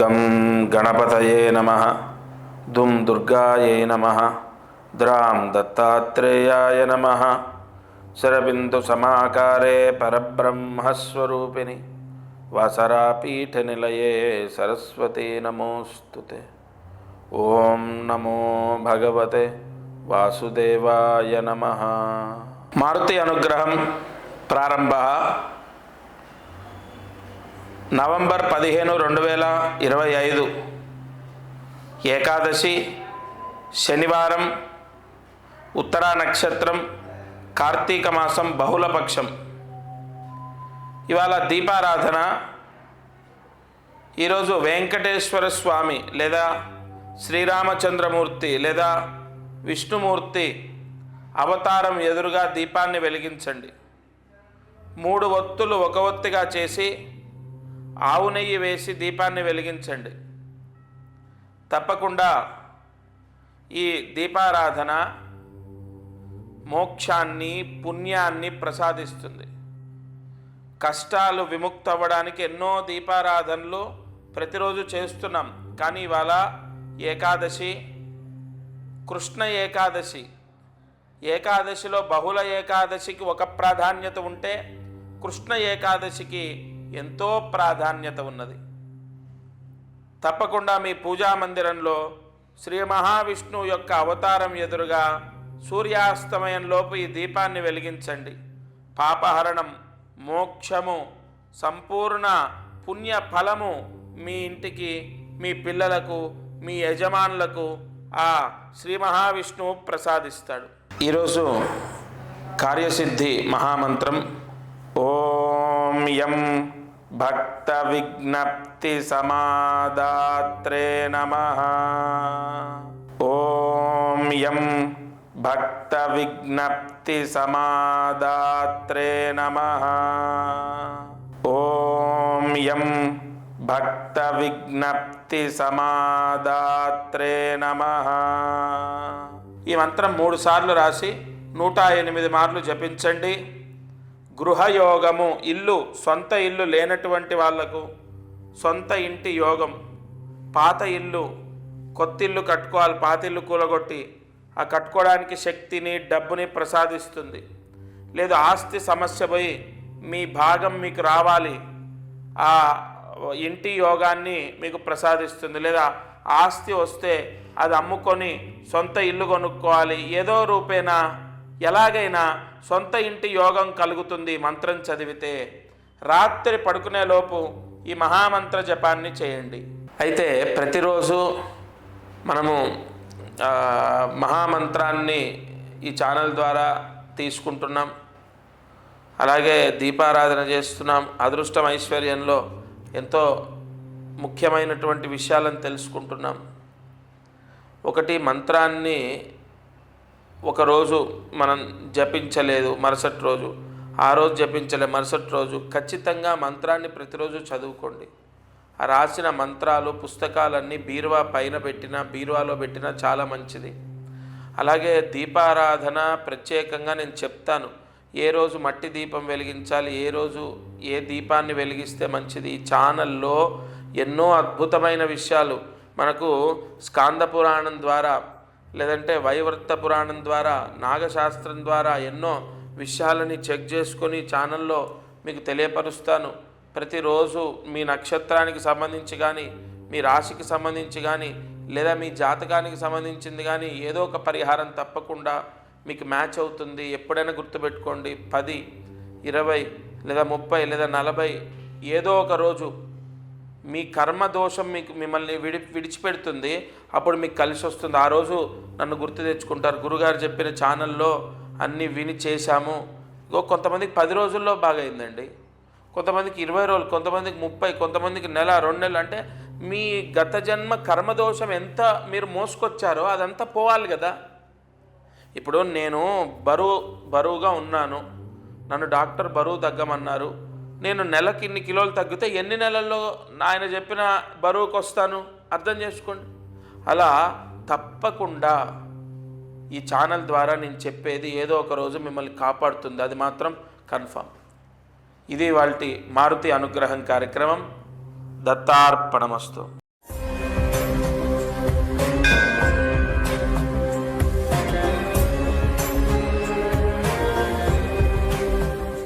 గం గణపతయే నమ దుం దుర్గాయే నమ ద్రాం దత్తాత్రేయాయ నమ శరబిందు సమాకారే పరబ్రహ్మస్వరూపిణి వసరాపీఠ నిలయే సరస్వతీ నమోస్తు ఓం నమో భగవతే వాసుదేవాయ నమ. మారుతి అనుగ్రహం ప్రారంభ నవంబర్ పదిహేను రెండు వేల ఇరవై ఐదు ఏకాదశి శనివారం ఉత్తరా నక్షత్రం కార్తీక మాసం బహుళపక్షం. ఇవాళ దీపారాధన. ఈరోజు వెంకటేశ్వర స్వామి లేదా శ్రీరామచంద్రమూర్తి లేదా విష్ణుమూర్తి అవతారం ఎదురుగా దీపాన్ని వెలిగించండి. మూడు ఒత్తులు ఒక ఒత్తిగా చేసి ఆవు నెయ్యి వేసి దీపాన్ని వెలిగించండి. తప్పకుండా ఈ దీపారాధన మోక్షాన్ని పుణ్యాన్ని ప్రసాదిస్తుంది. కష్టాలు విముక్త అవ్వడానికి ఎన్నో దీపారాధనలు ప్రతిరోజు చేస్తున్నాం. కానీ ఇవాళ ఏకాదశి కృష్ణ ఏకాదశి. ఏకాదశిలో బహుళ ఏకాదశికి ఒక ప్రాధాన్యత ఉంటే కృష్ణ ఏకాదశికి ఎంతో ప్రాధాన్యత ఉన్నది. తప్పకుండా మీ పూజా మందిరంలో శ్రీ మహావిష్ణువు యొక్క అవతారం ఎదురుగా సూర్యాస్తమయంలోపు ఈ దీపాన్ని వెలిగించండి. పాపహరణం మోక్షము సంపూర్ణ పుణ్య ఫలము మీ ఇంటికి మీ పిల్లలకు మీ యజమానులకు ఆ శ్రీ మహావిష్ణువు ప్రసాదిస్తాడు. ఈరోజు కార్యసిద్ధి మహామంత్రం. ఓం యం భక్త విజ్ఞప్తి సమాదాత్రే నమ ఓం యం భక్త విజ్ఞప్తి సమాదాత్రే నమ ఓం యం భక్త విజ్ఞప్తి సమాదాత్రే నమ ఈ మంత్రం మూడు సార్లు రాసి నూట ఎనిమిది మార్లు జపించండి। గృహయోగము ఇల్లు సొంత ఇల్లు లేనటువంటి వాళ్ళకు సొంత ఇంటి యోగం. పాత ఇల్లు కొత్త ఇల్లు కట్టుకోవాలి పాత ఇల్లు కూలగొట్టి ఆ కట్టుకోవడానికి శక్తిని డబ్బుని ప్రసాదిస్తుంది. లేదు ఆస్తి సమస్య పోయి మీ భాగం మీకు రావాలి ఆ ఇంటి యోగాన్ని మీకు ప్రసాదిస్తుంది. లేదా ఆస్తి వస్తే అది అమ్ముకొని సొంత ఇల్లు కొనుక్కోవాలి ఏదో రూపేణా ఎలాగైనా సొంత ఇంటి యోగం కలుగుతుంది మంత్రం చదివితే. రాత్రి పడుకునేలోపు ఈ మహామంత్ర జపాన్ని చేయండి. అయితే ప్రతిరోజు మనము మహామంత్రాన్ని ఈ ఛానల్ ద్వారా తీసుకుంటున్నాం. అలాగే దీపారాధన చేస్తున్నాం. అదృష్టం ఐశ్వర్యంలో ఎంతో ముఖ్యమైనటువంటి విషయాలను తెలుసుకుంటున్నాం. ఒకటి మంత్రాన్ని ఒకరోజు మనం జపించలేదు మరుసటి రోజు ఆ రోజు జపించలే మరుసటి రోజు. ఖచ్చితంగా మంత్రాన్ని ప్రతిరోజు చదువుకోండి. ఆ రాసిన మంత్రాలు పుస్తకాలన్నీ బీరువా పైన పెట్టినా బీరువాలో పెట్టినా చాలా మంచిది. అలాగే దీపారాధన ప్రత్యేకంగా నేను చెప్తాను. ఏ రోజు మట్టి దీపం వెలిగించాలి ఏ రోజు ఏ దీపాన్ని వెలిగిస్తే మంచిది? ఈ ఛానల్లో ఎన్నో అద్భుతమైన విషయాలు. మనకు స్కాంద పురాణం ద్వారా లేదంటే వైవర్త పురాణం ద్వారా నాగశాస్త్రం ద్వారా ఎన్నో విషయాలని చెక్ చేసుకొని ఛానల్లో మీకు తెలియపరుస్తాను. ప్రతిరోజు మీ నక్షత్రానికి సంబంధించి కానీ మీ రాశికి సంబంధించి కానీ లేదా మీ జాతకానికి సంబంధించింది కానీ ఏదో ఒక పరిహారం తప్పకుండా మీకు మ్యాచ్ అవుతుంది. ఎప్పుడైనా గుర్తుపెట్టుకోండి. పది ఇరవై లేదా ముప్పై లేదా నలభై ఏదో ఒక రోజు మీ కర్మ దోషం మీకు మిమ్మల్ని విడి విడిచిపెడుతుంది. అప్పుడు మీకు కలిసి వస్తుంది. ఆ రోజు నన్ను గుర్తు తెచ్చుకుంటారు. గురుగారు చెప్పిన ఛానల్లో అన్నీ విని చేశాము. ఇగో కొంతమందికి పది రోజుల్లో బాగా అయిందండి కొంతమందికి ఇరవై రోజులు కొంతమందికి ముప్పై కొంతమందికి నెల రెండు నెలలు అంటే మీ గత జన్మ కర్మదోషం ఎంత మీరు మోసుకొచ్చారో అదంతా పోవాలి కదా. ఇప్పుడు నేను బరువు బరువుగా ఉన్నాను. నన్ను డాక్టర్ బరువు తగ్గమన్నారు. నేను నెలకి ఇన్ని కిలోలు తగ్గితే ఎన్ని నెలల్లో ఆయన చెప్పిన బరువుకు వస్తాను? అర్థం చేసుకోండి. అలా తప్పకుండా ఈ ఛానల్ ద్వారా నేను చెప్పేది ఏదో ఒక రోజు మిమ్మల్ని కాపాడుతుంది. అది మాత్రం కన్ఫామ్ ఇది వాళ్ళ మారుతి అనుగ్రహం కార్యక్రమం. దత్తార్పణమస్తు.